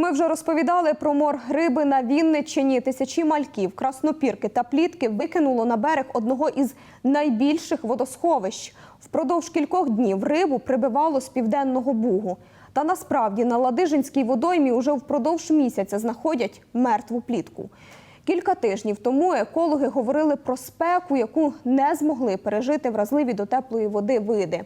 Ми вже розповідали про мор риби на Вінниччині. Тисячі мальків, краснопірки та плітки викинуло на берег одного із найбільших водосховищ. Впродовж кількох днів рибу прибивало з південного бугу. Та насправді на Ладижинській водоймі уже впродовж місяця знаходять мертву плітку. Кілька тижнів тому екологи говорили про спеку, яку не змогли пережити вразливі до теплої води види.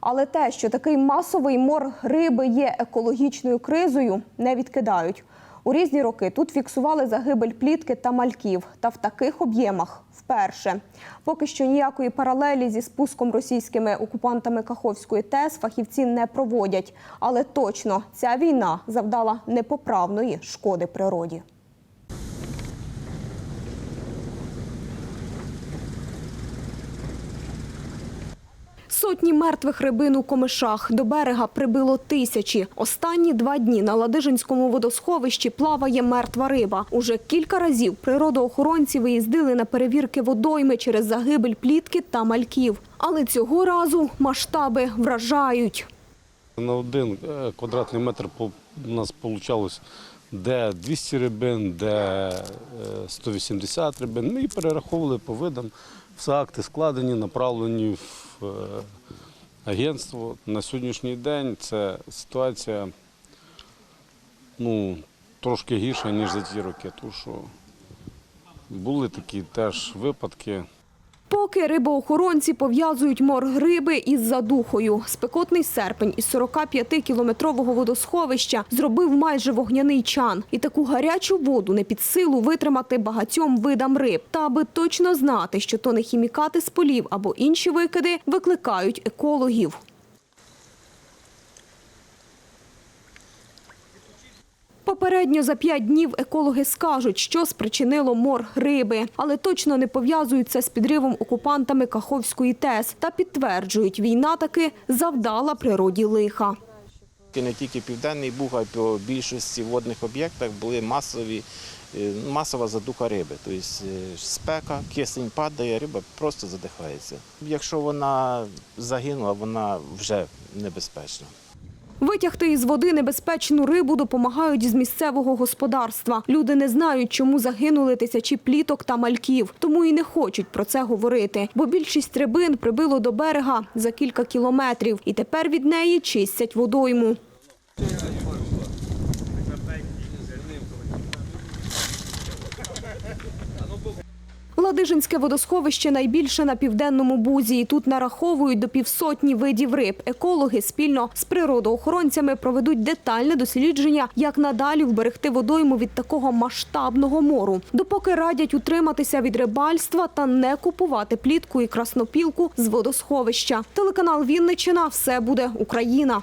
Але те, що такий масовий мор риби є екологічною кризою, не відкидають. У різні роки тут фіксували загибель плітки та мальків, та в таких об'ємах вперше. Поки що ніякої паралелі зі спуском російськими окупантами Каховської ТЕС фахівці не проводять. Але точно ця війна завдала непоправної шкоди природі. Сотні мертвих рибин у комишах до берега прибило тисячі. Останні два дні на Ладижинському водосховищі плаває мертва риба. Уже кілька разів природоохоронці виїздили на перевірки водойми через загибель плітки та мальків. Але цього разу масштаби вражають. На один е, квадратний метр у нас вийшло де 200 рибин, де е, 180 рибин. Ми і перераховували по видам. Все акти складені, направлені в е, агентство. На сьогоднішній день це ситуація ну, трошки гірша, ніж за ті роки. Тому що були такі теж випадки. Поки рибоохоронці пов'язують мор гриби із задухою. Спекотний серпень із 45-кілометрового водосховища зробив майже вогняний чан. І таку гарячу воду не під силу витримати багатьом видам риб. Та аби точно знати, що то не хімікати з полів або інші викиди, викликають екологів. Попередньо за п'ять днів екологи скажуть, що спричинило мор риби, але точно не пов'язують це з підривом окупантами Каховської ТЕС та підтверджують, війна таки завдала природі лиха. Не тільки Південний Буг, а й по більшості водних об'єктах були масові, е, масова задуха риби. Тобто е, спека, кисень падає, риба просто задихається. Якщо вона загинула, вона вже небезпечна. Витягти із води небезпечну рибу допомагають з місцевого господарства. Люди не знають, чому загинули тисячі пліток та мальків, тому і не хочуть про це говорити. Бо більшість рибин прибило до берега за кілька кілометрів, і тепер від неї чистять водойму. Ладижинське водосховище найбільше на південному бузі. І тут нараховують до півсотні видів риб. Екологи спільно з природоохоронцями проведуть детальне дослідження, як надалі вберегти водойму від такого масштабного мору. Допоки радять утриматися від рибальства та не купувати плітку і краснопілку з водосховища. Телеканал Вінничина все буде Україна.